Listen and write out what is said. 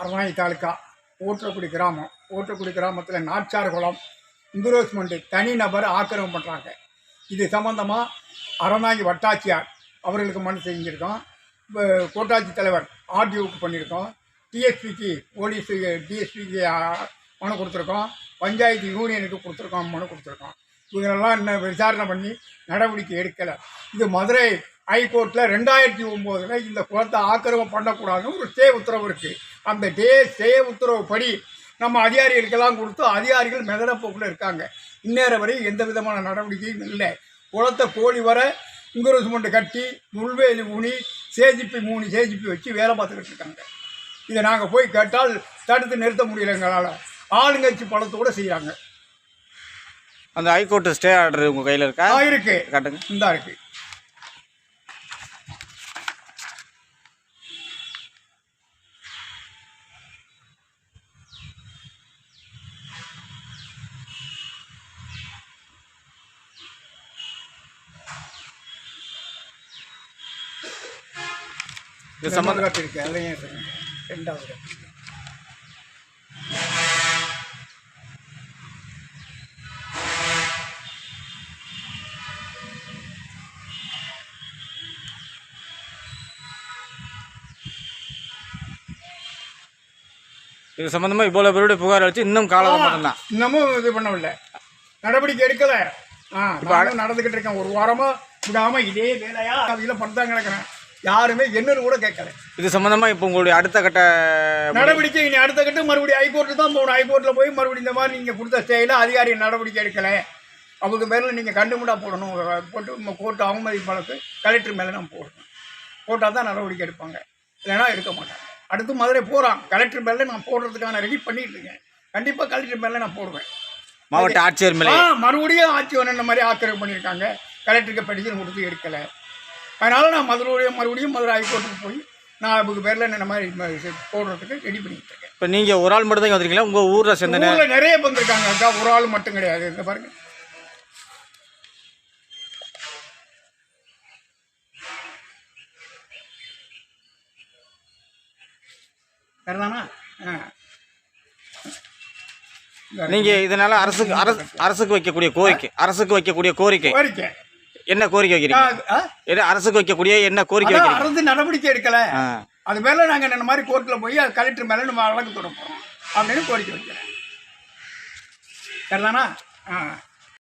அரணாயி தாலுக்கா ஓட்டக்குடி கிராமம். ஓட்டக்குடி கிராமத்தில் நாச்சார் குளம் இன்க்ரோஸ்மெண்ட்டு தனிநபர் ஆக்கிரமம் பண்ணுறாங்க இது சம்மந்தமாக அரணாயி வட்டாட்சியார் அவர்களுக்கு மனு செஞ்சுருக்கோம். கோட்டாட்சி தலைவர் ஆர்டிஓக்கு பண்ணியிருக்கோம் டிஎஸ்பிக்கு போலீஸு டிஎஸ்பிக்கு மனு கொடுத்துருக்கோம். பஞ்சாயத்து யூனியனுக்கு கொடுத்துருக்கோம் மனு கொடுத்துருக்கோம். இவங்களெல்லாம் இன்னும் விசாரணை பண்ணி நடவடிக்கை எடுக்கலை. இது மதுரை ஹைகோர்ட்டில் ரெண்டாயிரத்தி ஒம்போதில் இந்த குளத்தை ஆக்கிரமம் பண்ணக்கூடாதுன்னு ஒரு ஸ்டே உத்தரவு இருக்குது அந்த டே ஸ்டே உத்தரவு படி நம்ம அதிகாரிகளுக்கெல்லாம் கொடுத்து அதிகாரிகள் மெதனப்போக்கில் இருக்காங்க. இந்நேரம் வரை எந்த விதமான நடவடிக்கையும் இல்லை. குளத்தை கோழி வர இங்குரஸ்மெண்ட் கட்டி முள்வேலி ஊனி சேஜிப்பி மூணு சேஜிப்பி வச்சு வேலை பார்த்துக்கிட்டு இருக்காங்க. இதை நாங்கள் போய் கேட்டால் தடுத்து நிறுத்த முடியல எங்களால் ஆளுங்கட்சி பழத்தோடு செய்கிறாங்க அந்த ஹைகோர்ட்டு ஸ்டே ஆர்டர் உங்கள் கையில் இருக்கா? ஆ இருக்கு. காட்டுங்க. இந்தா இருக்கு. இது சம்மந்த ரெண்டாவது கட்டு இருக்கு அதுலையும் இருக்கு. ரெண்டாவது. இது சம்மந்தமாக இவ்வளோ பேருடைய புகார் அளித்து இன்னும் காலதாமதம் தான் இன்னமும் இது பண்ணவில்லை. நடவடிக்கை எடுக்கல. ஆ நானும் நடந்துக்கிட்டு இருக்கேன். ஒரு வாரமா விடாம இதே வேலையா? அதில் பண்ணிதான் கிடக்கிறேன். யாருமே என்னன்னு கூட கேட்கல. இது சம்மந்தமாக இப்போ உங்களுடைய அடுத்த கட்ட நடவடிக்கை இனி அடுத்த கட்டு மறுபடியும் ஹைகோர்ட்டு தான் போகணும். ஹைகோர்ட்டில் போய் மறுபடியும் இந்த மாதிரி நீங்கள் கொடுத்த ஸ்டேயில் அதிகாரி நடவடிக்கை எடுக்கல. அவங்க பேரில் நீங்கள் கண்டுமுடா போடணும். போட்டு கோர்ட்டு அவமதி வழக்கு கலெக்டர் மேலே நான் போடணும். போட்டால் தான் நடவடிக்கை எடுப்பாங்க. இல்லைன்னா எடுக்க மாட்டாங்க. அடுத்து மதுரை போகிறான் கலெக்டர் மேலே நான் போடுறதுக்கான ரெடி பண்ணிட்டு இருக்கேன். கண்டிப்பாக கலெக்டர் மேலே நான் போடுவேன். மாவட்ட ஆட்சியர் மேலே. மறுபடியும் ஆட்சி ஒன்று மாதிரி ஆக்கிரமிப்பு பண்ணியிருக்காங்க. கலெக்டருக்கு பெட்டிஷன் கொடுத்து எடுக்கலை. அதனால் நான் மதுரையும் மறுபடியும் மதுரை ஹைகோர்ட்டுக்கு போய் நான் அவங்க பேரில் இந்த மாதிரி போடுறதுக்கு ரெடி பண்ணிட்டு இருக்கேன் இப்போ நீங்கள் ஒரு ஆள் மட்டும் தான் வந்திருக்கீங்களா? உங்கள் ஊரில் சேர்ந்த ஊரில் நிறைய வந்திருக்காங்க அக்கா ஒரு ஆள் மட்டும் கிடையாது. இந்த பாருங்க. சரிதானா ஆ. நீங்கள் இதனால் அரசுக்கு அரசு அரசுக்கு வைக்கக்கூடிய கோரிக்கை. அரசுக்கு வைக்கக்கூடிய கோரிக்கை. கோரிக்கை. என்ன கோரிக்கை வைக்கிறீங்க? என்ன அரசுக்கு வைக்கக்கூடிய என்ன கோரிக்கை வைக்கிறீங்க? அரசு நடவடிக்கை எடுக்கல. அது மேலே நாங்கள் இந்த மாதிரி கோர்ட்டில் போய் அது கலெக்டர் மேலே நம்ம வழக்கு தொட போகிறோம் அப்படின்னு கோரிக்கை வைக்கிறேன். சரிதானா? ஆ.